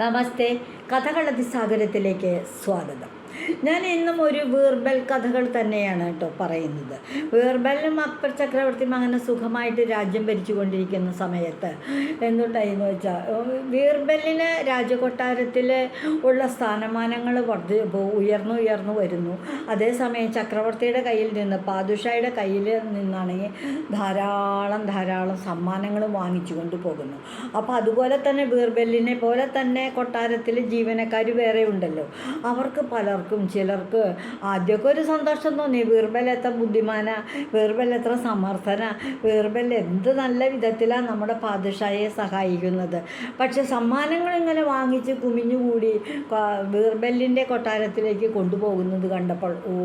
നമസ്തേ. കഥകളതി സാഗരത്തിലേക്ക് സ്വാഗതം. ഞാൻ എന്നും ഒരു വീർബൽ കഥകൾ തന്നെയാണ് കേട്ടോ പറയുന്നത്. വീർബലും അക്ബർ ചക്രവർത്തിയും അങ്ങനെ സുഖമായിട്ട് രാജ്യം ഭരിച്ചുകൊണ്ടിരിക്കുന്ന സമയത്ത് എന്തുണ്ടായിന്ന് വെച്ചാൽ വീർബലിന് രാജകൊട്ടാരത്തിൽ ഉള്ള സ്ഥാനമാനങ്ങൾ വർദ്ധി ഉയർന്നു ഉയർന്നു വരുന്നു. അതേസമയം ചക്രവർത്തിയുടെ കയ്യിൽ നിന്ന് പാതുഷായുടെ കയ്യിൽ നിന്നാണെങ്കിൽ ധാരാളം ധാരാളം സമ്മാനങ്ങൾ വാങ്ങിച്ചു കൊണ്ടുപോകുന്നു അപ്പോൾ അതുപോലെ തന്നെ ബീർബലിനെ പോലെ തന്നെ കൊട്ടാരത്തിൽ ജീവനക്കാർ വേറെ ഉണ്ടല്ലോ അവർക്ക് പലർക്കും ചിലർക്ക് ആദ്യമൊക്കെ ഒരു സന്തോഷം തോന്നി. വീർബൽ എത്ര ബുദ്ധിമാന? വീർബൽ എത്ര സമർത്ഥന? വീർബൽ എന്ത് നല്ല വിധത്തിലാണ് നമ്മുടെ പാദഷായെ സഹായിക്കുന്നത്. പക്ഷെ സമ്മാനങ്ങൾ ഇങ്ങനെ വാങ്ങിച്ച് കുമിഞ്ഞുകൂടി വീർബലിന്റെ കൊട്ടാരത്തിലേക്ക് കൊണ്ടുപോകുന്നത് കണ്ടപ്പോൾ ഓ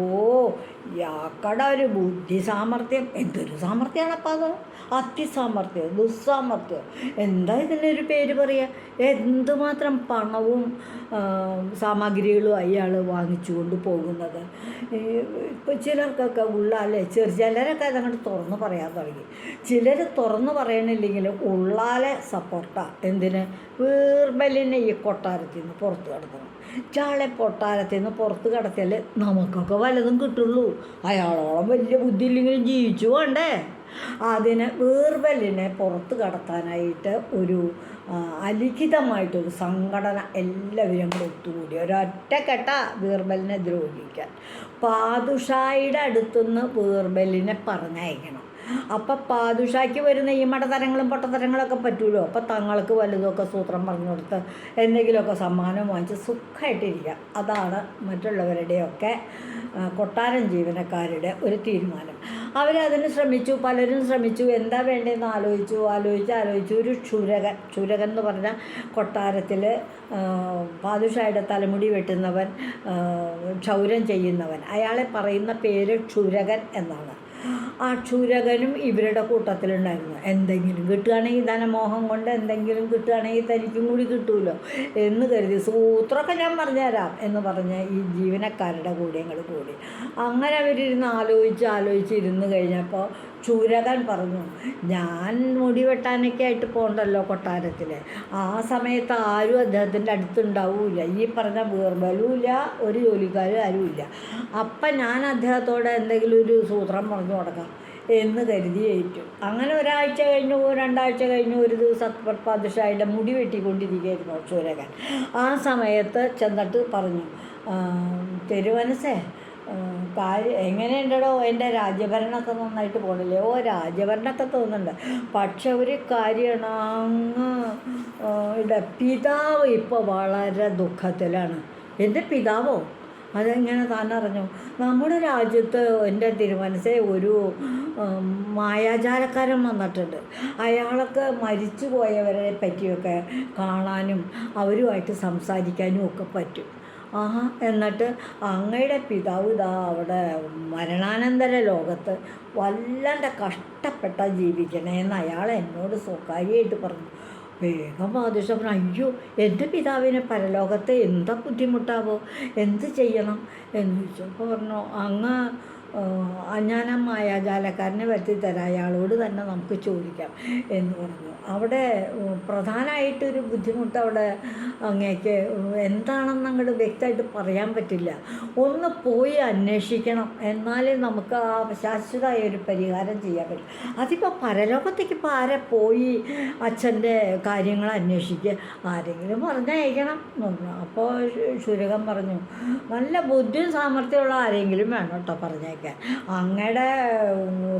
യാക്കട ഒരു ബുദ്ധി സാമർഥ്യം. എന്തൊരു സാമർഥ്യമാണപ്പോൾ അത്? അതിസാമർഥ്യം ദുസ്സാമർഥ്യം. എന്താ ഇതിനൊരു പേര് പറയുക എന്തുമാത്രം പണവും സാമഗ്രികളും അയാൾ വാങ്ങിച്ചു കൊണ്ട് പോകുന്നത്. ഇപ്പോൾ ചിലർക്കൊക്കെ ഉള്ളാലെ ചെറു ചിലരൊക്കെ അതങ്ങോട്ട് തുറന്ന് പറയാൻ തുടങ്ങി. ചിലർ തുറന്ന് പറയണില്ലെങ്കിൽ ഉള്ളാലെ സപ്പോർട്ടാ. എന്തിന്? വീർബലിനെ ഈ കൊട്ടാരത്തിൽ നിന്ന് പുറത്ത് കടത്തണം. ചാളെ കൊട്ടാരത്തിൽ നിന്ന് പുറത്ത് കടത്തിയാൽ നമുക്കൊക്കെ വലതും കിട്ടുള്ളൂ. അയാളോളം വലിയ ബുദ്ധി ഇല്ലെങ്കിലും ജീവിച്ചു വേണ്ടേ അതിന് വീർബലിനെ പുറത്ത് കടത്താനായിട്ട് ഒരു അലിഖിതമായിട്ടൊരു സംഘടന എല്ലാവരും കൂടെ ഒത്തുകൂടി. ഒരൊറ്റക്കെട്ട വീർബലിനെ ദ്രോഹിക്കാൻ. പാതുഷായുടെ അടുത്തുനിന്ന് വീർബലിനെ പറഞ്ഞയക്കണം. അപ്പം പാതുഷായ്ക്ക് വരുന്ന ഈ മടതരങ്ങളും പൊട്ടതരങ്ങളൊക്കെ പറ്റുമല്ലോ അപ്പം തങ്ങൾക്ക് വലുതൊക്കെ സൂത്രം പറഞ്ഞു കൊടുത്ത് എന്തെങ്കിലുമൊക്കെ സമ്മാനം വാങ്ങിച്ച് സുഖമായിട്ടിരിക്കാം അതാണ് മറ്റുള്ളവരുടെയൊക്കെ കൊട്ടാരം ജീവനക്കാരുടെ ഒരു തീരുമാനം. അവരതിന് ശ്രമിച്ചു പലരും ശ്രമിച്ചു. എന്താ വേണ്ടതെന്ന് ആലോചിച്ചു ആലോചിച്ച് ആലോചിച്ചു. ഒരു ക്ഷുരകൻ ക്ഷുരകൻ എന്ന് പറഞ്ഞാൽ കൊട്ടാരത്തിൽ പാതുഷായുടെ തലമുടി വെട്ടുന്നവൻ ക്ഷൗരം ചെയ്യുന്നവൻ. അയാളെ പറയുന്ന പേര് ക്ഷുരകൻ എന്നാണ്. ആ ക്ഷുരകനും ഇവരുടെ കൂട്ടത്തിലുണ്ടായിരുന്നു. എന്തെങ്കിലും കിട്ടുകയാണെങ്കിൽ ധനമോഹം കൊണ്ട് എന്തെങ്കിലും കിട്ടുകയാണെങ്കിൽ തനിക്കും കൂടി കിട്ടുമല്ലോ എന്ന് കരുതി. സൂത്രമൊക്കെ ഞാൻ പറഞ്ഞുതരാം എന്ന് പറഞ്ഞ് ഈ ജീവനക്കാരുടെ കൂടെ ഞങ്ങൾ കൂടി. അങ്ങനെ അവരിരുന്ന് ആലോചിച്ച് ആലോചിച്ച് ഇരുന്ന് കഴിഞ്ഞപ്പോൾ ചൂരകൻ പറഞ്ഞു ഞാൻ മുടി വെട്ടാനൊക്കെ ആയിട്ട് പോകണ്ടല്ലോ കൊട്ടാരത്തിൽ ആ സമയത്ത് ആരും അദ്ദേഹത്തിന്റെ അടുത്തുണ്ടാവില്ല. ഈ പറഞ്ഞ വീർബലുമില്ല ഒരു ജോലിക്കാരും ആരുമില്ല. അപ്പം ഞാൻ അദ്ദേഹത്തോട് എന്തെങ്കിലും ഒരു സൂത്രം പറഞ്ഞു കൊടുക്കാം എന്ന് കരുതി ഏറ്റു. അങ്ങനെ ഒരാഴ്ച കഴിഞ്ഞു രണ്ടാഴ്ച കഴിഞ്ഞു ഒരു ദിവസം അക്ബർ മുടി വെട്ടിക്കൊണ്ടിരിക്കുകയായിരുന്നു ക്ഷൂരകൻ ആ സമയത്ത് ചെന്നിട്ട് പറഞ്ഞു തെരുവനസേ കാര്യം എങ്ങനെയുണ്ടോ എന്റെ രാജ്യഭരണമൊക്കെ നന്നായിട്ട് പോകണില്ലേ ഓ രാജ്യഭരണമൊക്കെ തോന്നുന്നുണ്ട്. പക്ഷെ ഒരു കാര്യമാണ് അങ്ങ് ഇവിടെ പിതാവ് ഇപ്പോൾ വളരെ ദുഃഖത്തിലാണ്. എന്റെ പിതാവോ? അതെങ്ങനെ താൻ അറിഞ്ഞു നമ്മുടെ രാജ്യത്ത് എന്റെ തിരുമനസെ ഒരു മായാചാരക്കാരൻ വന്നിട്ടുണ്ട്. അയാളൊക്കെ മരിച്ചു പോയവരെ പറ്റിയൊക്കെ കാണാനും അവരുമായിട്ട് സംസാരിക്കാനും ഒക്കെ പറ്റും. ആ എന്നിട്ട് അങ്ങയുടെ പിതാവ് ഇതാ അവിടെ മരണാനന്തര ലോകത്ത് വല്ലാണ്ട് കഷ്ടപ്പെട്ട ജീവിക്കണേന്ന് അയാൾ എന്നോട് സ്വകാര്യമായിട്ട് പറഞ്ഞു. വേഗം പറഞ്ഞു അയ്യോ എന്റെ പിതാവിനെ പരലോകത്ത് എന്താ ബുദ്ധിമുട്ടാവോ? എന്ത് ചെയ്യണം? എന്ന് ചോദിച്ചപ്പോൾ പറഞ്ഞു അങ്ങ് ഞാൻ ആ മായാജാലക്കാരനെ വരുത്തി തരാം. അയാളോട് തന്നെ നമുക്ക് ചോദിക്കാം എന്ന് പറഞ്ഞു. അവിടെ പ്രധാനമായിട്ടൊരു ബുദ്ധിമുട്ട് അവിടെ അങ്ങേക്ക് എന്താണെന്ന് അങ്ങോട്ട് വ്യക്തമായിട്ട് പറയാൻ പറ്റില്ല. ഒന്ന് പോയി അന്വേഷിക്കണം. എന്നാലേ നമുക്ക് ആ ശാശ്വതമായ ഒരു പരിഹാരം ചെയ്യാൻ പറ്റും. അതിപ്പോൾ പരലോകത്തേക്ക് ഇപ്പോൾ ആരെ പോയി അച്ഛന്റെ കാര്യങ്ങൾ അന്വേഷിക്കുക? ആരെങ്കിലും പറഞ്ഞയക്കണം. അപ്പോൾ ശുരകം പറഞ്ഞു. നല്ല ബുദ്ധിയും സാമർഥ്യമുള്ള ആരെങ്കിലും വേണം കേട്ടോ പറഞ്ഞേക്കാൻ അങ്ങയുടെ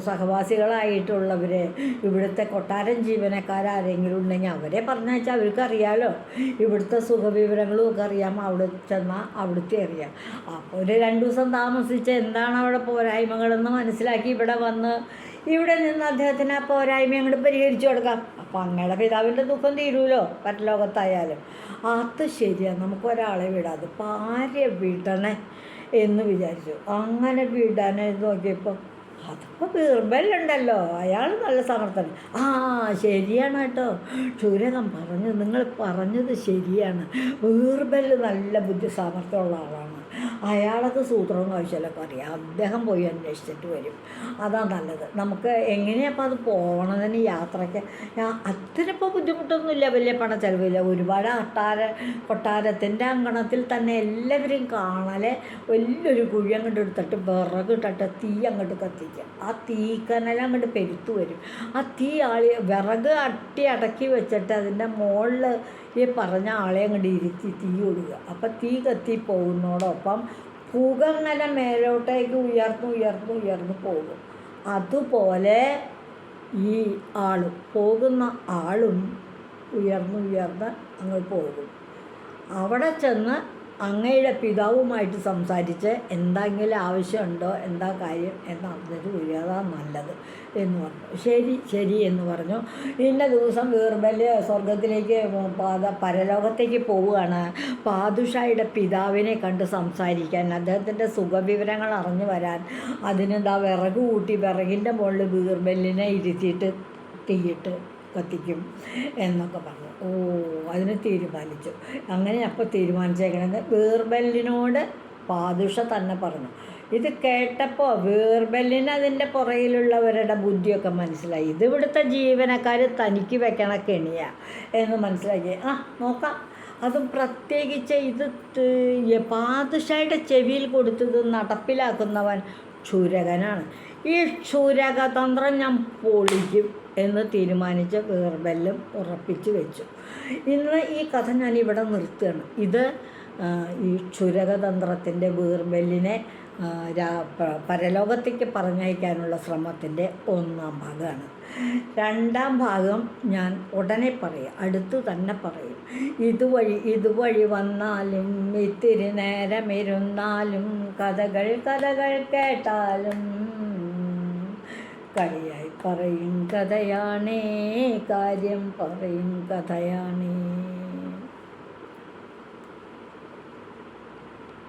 സഹവാസികളായിട്ടുള്ളവർ ഇവിടുത്തെ കൊട്ടാരം ജീവനക്കാരാരെങ്കിലും ഉണ്ടെങ്കിൽ അവരെ പറഞ്ഞാച്ചാൽ അവർക്ക് അറിയാലോ ഇവിടുത്തെ സുഖവിവരങ്ങളും ഒക്കെ അറിയാം. അവിടെ ചെന്നാൽ അവിടുത്തെ അറിയാം. അപ്പോൾ ഒരു രണ്ട് ദിവസം താമസിച്ച് എന്താണ് അവിടെ പോരായ്മകളെന്ന് മനസ്സിലാക്കി ഇവിടെ വന്ന് ഇവിടെ നിന്ന് അദ്ദേഹത്തിന് ആ പോരായ്മ അങ്ങോട്ട് പരിഹരിച്ചു കൊടുക്കാം. അപ്പോൾ അങ്ങയുടെ പിതാവിന്റെ ദുഃഖം തീരുമല്ലോ പരലോകത്തായാലും. അത് ശരിയാണ് നമുക്ക് ഒരാളെ വിടാതെ ഭാര്യ വിടണേ എന്ന് വിചാരിച്ചു. അങ്ങനെ വിടാനായി നോക്കിയപ്പോൾ അതിപ്പോൾ ബീർബലുണ്ടല്ലോ അയാൾ നല്ല സമർത്ഥൻ. ആ ശരിയാണ് കേട്ടോ. ക്ഷൂരകം പറഞ്ഞു നിങ്ങൾ പറഞ്ഞത് ശരിയാണ്. ബീർബൽ നല്ല ബുദ്ധി സമർത്ഥമുള്ള ആളാണ്. അയാൾക്ക് സൂത്രവും കഴിച്ചാലൊക്കെ അറിയാം. അദ്ദേഹം പോയി അന്വേഷിച്ചിട്ട് വരും. അതാണ് നല്ലത്. നമുക്ക് എങ്ങനെയപ്പോൾ അത് പോകണതിന് യാത്രയ്ക്ക് അത്രപ്പോൾ ബുദ്ധിമുട്ടൊന്നുമില്ല വലിയ പണ ചിലവില്ല ഒരുപാട് അട്ടാര കൊട്ടാരത്തിന്റെ അങ്കണത്തിൽ തന്നെ എല്ലാവരും കാണാലെ വലിയൊരു കുഴി അങ്ങോട്ട് എടുത്തിട്ട് വിറക് ഇട്ടിട്ട് തീ അങ്ങോട്ട് കത്തിക്കുക ആ തീക്കനൽ അങ്ങോട്ട് പെരുത്തു വരും. ആ തീ ആളി വിറക് അട്ടി അടക്കി വെച്ചിട്ട് അതിന്റെ മുകളിൽ ഈ പറഞ്ഞ ആളെ അങ്ങോട്ട് ഇരുത്തി തീ കൊടുക്കുക അപ്പം തീ കത്തി പോകുന്നതോടൊപ്പം പുക അങ്ങനെ മേലോട്ടേക്ക് ഉയർന്നു ഉയർന്നു ഉയർന്നു പോകും. അതുപോലെ ഈ ആളും പോകുന്ന ആളും ഉയർന്നു ഉയർന്ന് അങ്ങ് പോകും. അവിടെ ചെന്ന് അങ്ങയുടെ പിതാവുമായിട്ട് സംസാരിച്ച് എന്തെങ്കിലും ആവശ്യമുണ്ടോ എന്താ കാര്യം എന്നറിഞ്ഞിട്ട് വരിക. അതാ നല്ലത് എന്ന് പറഞ്ഞു. ശരി ശരി എന്ന് പറഞ്ഞു. ഇന്ന ദിവസം വീർബൽ സ്വർഗത്തിലേക്ക് പാത പരലോകത്തേക്ക് പോവുകയാണ്. പാതുഷായുടെ പിതാവിനെ കണ്ട് സംസാരിക്കാൻ അദ്ദേഹത്തിന്റെ സുഖവിവരങ്ങൾ അറിഞ്ഞു വരാൻ. അതിനെന്താ വിറക് കൂട്ടി വിറകിന്റെ മുകളിൽ വീർബലിനെ ഇരുത്തിയിട്ട് തീയിട്ട് കത്തിക്കും എന്നൊക്കെ പറഞ്ഞു. ഓ അതിന് തീരുമാനിച്ചു. അങ്ങനെ അപ്പോൾ തീരുമാനിച്ചേക്കണത് വീർബലിനോട് പാദുഷ തന്നെ പറഞ്ഞു. ഇത് കേട്ടപ്പോൾ വീർബലിന് അതിന്റെ പുറകിലുള്ളവരുടെ ബുദ്ധിയൊക്കെ മനസ്സിലായി. ഇത് ഇവിടുത്തെ ജീവനക്കാർ തനിക്ക് വെക്കണ കെണിയാ എന്ന് മനസ്സിലാക്കി. ആ നോക്കാം. അതും പ്രത്യേകിച്ച് ഇത് പാദുഷയുടെ ചെവിയിൽ കൊടുത്തത് നടപ്പിലാക്കുന്നവൻ ക്ഷുരകനാണ്. ഈ ക്ഷുരകതന്ത്രം ഞാൻ പൊളിക്കും. എന്ന് തീരുമാനിച്ച ബീർബലും ഉറപ്പിച്ചു വെച്ചു. ഇന്ന് ഈ കഥ ഞാൻ ഇവിടെ നിർത്തുകയാണ്. ഇത് ഈ ക്ഷുരകതന്ത്രത്തിന്റെ ബീർബലിനെ പരലോകത്തേക്ക് പറഞ്ഞയക്കാനുള്ള ശ്രമത്തിന്റെ ഒന്നാം ഭാഗമാണ്. രണ്ടാം ഭാഗം ഞാൻ ഉടനെ പറയും. അടുത്ത് തന്നെ പറയും. ഇതുവഴി ഇതുവഴി വന്നാലും ഇത്തിരി നേരമിരുന്നാലും കഥകൾ കഥകൾ കേട്ടാലും കളിയായി പറയും കഥയാണേ കാര്യം പറയും കഥയാണേ.